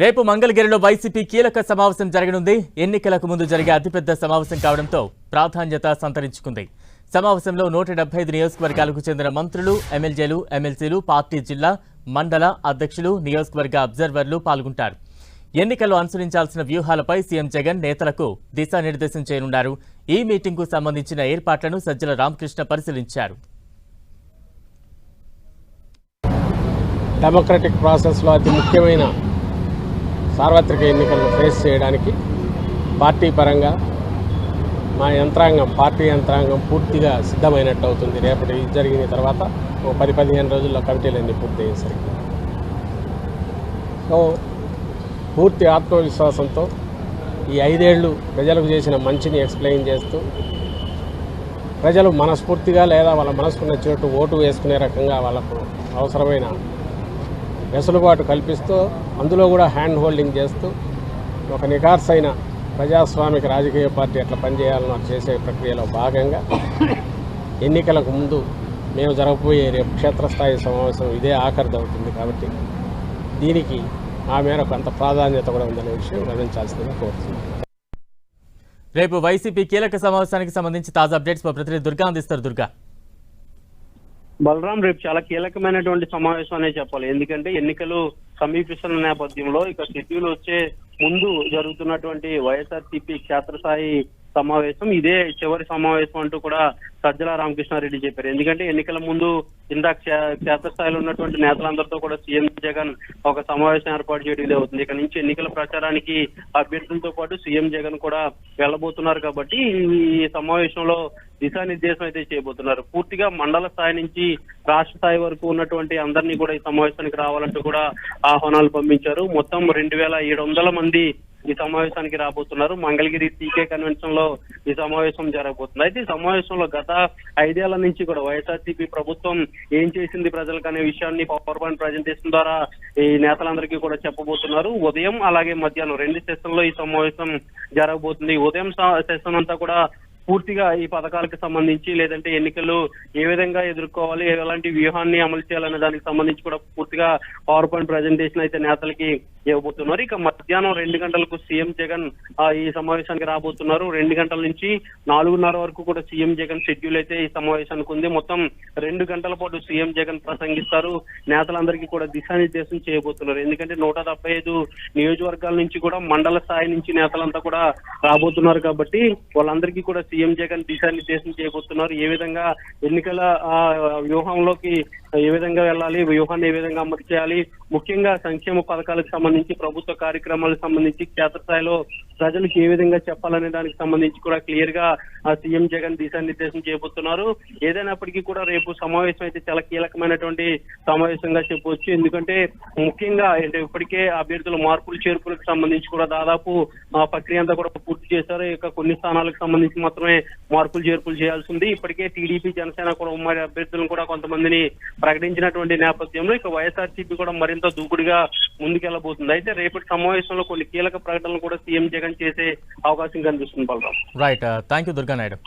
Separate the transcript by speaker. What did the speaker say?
Speaker 1: రేపు మంగళగిరిలో వైసీపీ కీలక సమావేశం జరగనుంది. ఎన్నికలకు ముందు జరిగే అతిపెద్ద సమావేశం కావడంతో ప్రాధాన్యత సంతరించుకుంది. సమావేశంలో నూట డెబ్బై ఐదు నియోజకవర్గాలకు చెందిన మంత్రులు ఎమ్మెల్యేలు ఎమ్మెల్సీలు పార్టీ జిల్లా మండల అధ్యక్షులు నియోజకవర్గ అబ్జర్వర్లు పాల్గొంటారు. ఎన్నికల్లో అనుసరించాల్సిన వ్యూహాలపై సీఎం జగన్ నేతలకు దిశానిర్దేశం చేయనున్నారు. ఈ మీటింగ్కు సంబంధించిన ఏర్పాట్లను సజ్జల రామకృష్ణ పరిశీలించారు.
Speaker 2: డెమోక్రటిక్ ప్రాసెస్లో అతి ముఖ్యమైన సార్వత్రిక ఎన్నికలను ఫేస్ చేయడానికి పార్టీ పరంగా మా యంత్రాంగం పార్టీ యంత్రాంగం పూర్తిగా సిద్ధమైనట్టు అవుతుంది. రేపటి జరిగిన తర్వాత ఓ పది పదిహేను రోజుల్లో కమిటీలన్నీ పూర్తి అయ్యేసరికి సో పూర్తి ఆత్మవిశ్వాసంతో ఈ ఐదేళ్ళు ప్రజలకు చేసిన మంచిని ఎక్స్ప్లెయిన్ చేస్తూ ప్రజలు మనస్ఫూర్తిగా లేదా వాళ్ళ మనసుకు నచ్చినట్టు ఓటు వేసుకునే రకంగా వాళ్ళకు అవసరమైన వెసులుబాటు కల్పిస్తూ అందులో కూడా హ్యాండ్ హోల్డింగ్ చేస్తూ ఒక నిఖార్సైన ప్రజాస్వామిక రాజకీయ పార్టీ ఎట్లా పనిచేయాలనో చేసే ప్రక్రియలో భాగంగా ఎన్నికలకు ముందు మేము జరగబోయే రేపు క్షేత్రస్థాయి సమావేశం ఇదే ఆఖరిది అవుతుంది కాబట్టి దీనికి ఆ మేరకు అంత ప్రాధాన్యత కూడా ఉందనే విషయం గమనించాల్సిందిగా కోరుతున్నాను
Speaker 1: రేపు వైసీపీ కీలక సమావేశానికి సంబంధించి తాజా అప్డేట్స్ మా ప్రతినిధి దుర్గా అందిస్తారు. దుర్గా.
Speaker 3: బలరాం రేపు చాలా కీలకమైనటువంటి సమావేశం అనే చెప్పాలి. ఎందుకంటే ఎన్నికలు సమీపిస్తున్న నేపథ్యంలో ఇక షెడ్యూల్ వచ్చే ముందు జరుగుతున్నటువంటి వైఎస్ఆర్సీపీ క్షేత్రస్థాయి సమావేశం. ఇదే చివరి సమావేశం అంటూ కూడా సజ్జల రామకృష్ణారెడ్డి చెప్పారు. ఎందుకంటే ఎన్నికల ముందు ఇందాక క్షేత్రస్థాయిలో ఉన్నటువంటి నేతలందరితో కూడా సీఎం జగన్ ఒక సమావేశం ఏర్పాటు చేయడం ఇదే అవుతుంది. ఇక నుంచి ఎన్నికల ప్రచారానికి అభ్యర్థులతో పాటు సీఎం జగన్ కూడా వెళ్ళబోతున్నారు కాబట్టి ఈ సమావేశంలో దిశానిర్దేశం అయితే చేయబోతున్నారు. పూర్తిగా మండల స్థాయి నుంచి రాష్ట్ర స్థాయి వరకు ఉన్నటువంటి అందరినీ కూడా ఈ సమావేశానికి రావాలంటూ కూడా ఆహ్వానాలు పంపించారు. మొత్తం రెండు వేల ఏడు వందల మంది ఈ సమావేశానికి రాబోతున్నారు. మంగళగిరి టీకే కన్వెన్షన్లో ఈ సమావేశం జరగబోతుంది. అయితే ఈ సమావేశంలో గత ఐదేళ్ళ నుంచి కూడా వైఎస్ఆర్సీపీ ప్రభుత్వం ఏం చేసింది ప్రజలకు అనే విషయాన్ని పవర్ పాయింట్ ప్రజెంటేషన్ ద్వారా ఈ నేతలందరికీ కూడా చెప్పబోతున్నారు. ఉదయం అలాగే మధ్యాహ్నం రెండు సెషన్లో ఈ సమావేశం జరగబోతుంది. ఉదయం సెషన్ అంతా కూడా పూర్తిగా ఈ పథకాలకు సంబంధించి లేదంటే ఎన్నికలు ఏ విధంగా ఎదుర్కోవాలి ఎలాంటి వ్యూహాన్ని అమలు చేయాలనే దానికి సంబంధించి కూడా పూర్తిగా పవర్ పాయింట్ ప్రజెంటేషన్ అయితే నేతలకి ఇవ్వబోతున్నారు. ఇక మధ్యాహ్నం రెండు గంటలకు సీఎం జగన్ ఆ, ఈ సమావేశానికి రాబోతున్నారు. రెండు గంటల నుంచి నాలుగున్నర వరకు కూడా సీఎం జగన్ షెడ్యూల్ అయితే ఈ సమావేశానికి ఉంది. మొత్తం రెండు గంటల పాటు సీఎం జగన్ ప్రసంగిస్తారు. నేతలందరికీ కూడా దిశానిర్దేశం చేయబోతున్నారు. ఎందుకంటే నూట డెబ్బై ఐదు నియోజకవర్గాల నుంచి కూడా మండల స్థాయి నుంచి నేతలంతా కూడా రాబోతున్నారు కాబట్టి వాళ్ళందరికీ కూడా సీఎం జగన్ దిశానిర్దేశం చేయబోతున్నారు. ఏ విధంగా ఎన్నికల ఆ, వ్యూహంలోకి ఏ విధంగా వెళ్ళాలి వ్యూహాన్ని ఏ విధంగా అమలు చేయాలి ముఖ్యంగా సంక్షేమ పథకాలకు సంబంధించి ప్రభుత్వ కార్యక్రమాలకు సంబంధించి క్షేత్రస్థాయిలో ప్రజలకు ఏ విధంగా చెప్పాలనే దానికి సంబంధించి కూడా క్లియర్గా సీఎం జగన్ దిశానిర్దేశం చేయబోతున్నారు. ఏదైనప్పటికీ కూడా రేపు సమావేశం అయితే చాలా కీలకమైనటువంటి సమావేశంగా చెప్పవచ్చు. ఎందుకంటే ముఖ్యంగా అంటే ఇప్పటికే అభ్యర్థుల మార్పులు చేర్పులకు సంబంధించి కూడా దాదాపు ఆ ప్రక్రియ అంతా కూడా పూర్తి చేశారు. ఇక కొన్ని స్థానాలకు సంబంధించి మాత్రం మాత్రమే మార్పులు చేర్పులు చేయాల్సి ఉంది. ఇప్పటికే టీడీపీ జనసేన కూడా ఉమ్మడి అభ్యర్థులను కూడా కొంతమందిని ప్రకటించినటువంటి నేపథ్యంలో ఇక వైఎస్ఆర్సీపీ కూడా మరింత దూకుడుగా ముందుకెళ్ళబోతుంది అయితే రేపటి సమావేశంలో కొన్ని కీలక ప్రకటనలు కూడా సీఎం జగన్ చేసే అవకాశం కనిపిస్తుంది Balaram.
Speaker 1: Right thank you Durga Naidu